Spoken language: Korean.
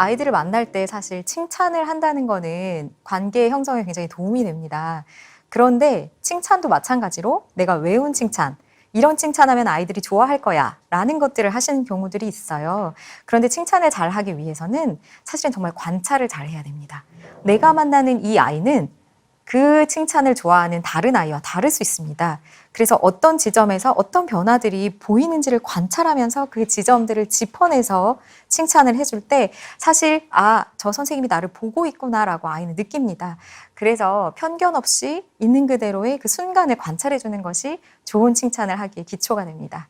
아이들을 만날 때 사실 칭찬을 한다는 거는 관계 형성에 굉장히 도움이 됩니다. 그런데 칭찬도 마찬가지로 내가 외운 칭찬, 이런 칭찬하면 아이들이 좋아할 거야 라는 것들을 하시는 경우들이 있어요. 그런데 칭찬을 잘 하기 위해서는 사실은 정말 관찰을 잘 해야 됩니다. 내가 만나는 이 아이는 그 칭찬을 좋아하는 다른 아이와 다를 수 있습니다. 그래서 어떤 지점에서 어떤 변화들이 보이는지를 관찰하면서 그 지점들을 짚어내서 칭찬을 해줄 때 사실 아, 저 선생님이 나를 보고 있구나라고 아이는 느낍니다. 그래서 편견 없이 있는 그대로의 그 순간을 관찰해 주는 것이 좋은 칭찬을 하기에 기초가 됩니다.